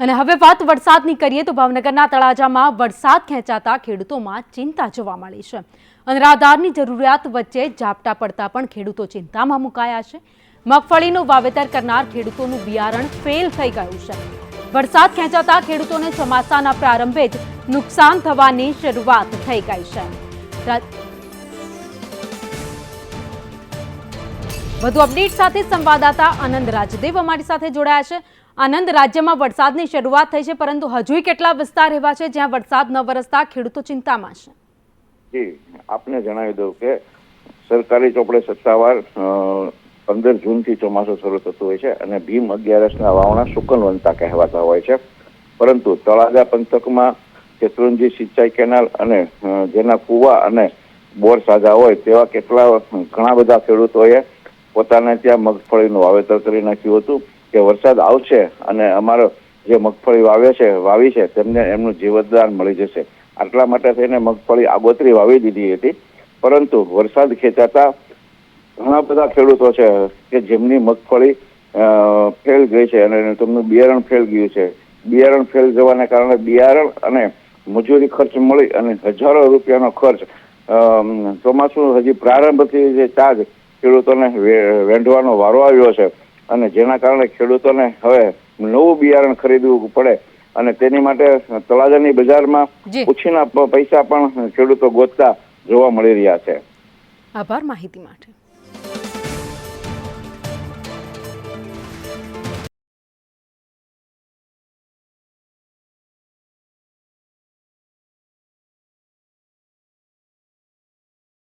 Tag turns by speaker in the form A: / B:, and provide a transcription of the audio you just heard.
A: અને હવે વાત વરસાદની કરીએ તો ભાવનગરના તળાજામાં વરસાદ ખેંચાતા ખેડૂતોમાં ચિંતા જોવા મળી છે. અનરાધારની જરૂરિયાત વચ્ચે ઝાપટા પડતા પણ ખેડૂતો ચિંતામાં મુકાયા છે. મગફળીનું વાવેતર કરનાર ખેડૂતોનું બિયારણ ફેલ થઈ ગયું છે. વરસાદ ખેંચાતા ખેડૂતોને ચોમાસાના પ્રારંભે જ નુકસાન થવાની શરૂઆત થઈ ગઈ છે. વધુ અપડેટ સાથે સંવાદદાતા આનંદ રાજદેવ અમારી સાથે જોડાયા છે. આનંદ, રાજ્યમાં વરસાદની શરૂઆત થઈ છે, પરંતુ હજુય કેટલા વિસ્તાર એવા છે જ્યાં વરસાદ ન વરસતા ખેડૂતો ચિંતામાં છે?
B: જી, આપને જણાવી દઉં કે સરકારી ચોપડે સત્તાવાર પંદર જૂનથી ચોમાસું શરૂ થતું હોય છે અને ભીમ અગિયારસના વાવણા સુકનવંતા કહેવાતા હોય છે. પરંતુ તળાજા પંથકમાં શેત્રુંજી સિંચાઈ કેનાલ અને જેના કુવા અને બોર સાજા હોય તેવા કેટલા ઘણા બધા ખેડૂતોએ પોતાને ત્યાં મગફળીનું વાવેતર કરી નાખ્યું હતું કે વરસાદ આવશે અને અમારો જે મગફળી વાવે છે, વાવી છે, તેમને એમનું જીવતદાન મળી જશે. આટલા માટે થઈને મગફળી આગોતરી વાવી દીધી હતી. પરંતુ વરસાદ ખેંચાતા ઘણા બધા ખેડૂતો છે કે જેમની મગફળી ફેલ ગઈ છે અને તેમનું બિયારણ ફેલ ગયું છે. બિયારણ ફેલ જવાને કારણે બિયારણ અને મજૂરી ખર્ચ મળી અને હજારો રૂપિયાનો ખર્ચ ચોમાસું હજી પ્રારંભથી જે ચાર્જ ખેડૂતોને વેંઢવાનો વારો આવ્યો છે અને જેના કારણે ખેડૂતોને હવે નવું બિયારણ ખરીદવું પડે અને તેની માટે તળાજાની બજારમાં ઓછીના પૈસા પણ ખેડૂતો ગોતતા જોવા મળી રહ્યા છે.
A: આભાર માહિતી માટે.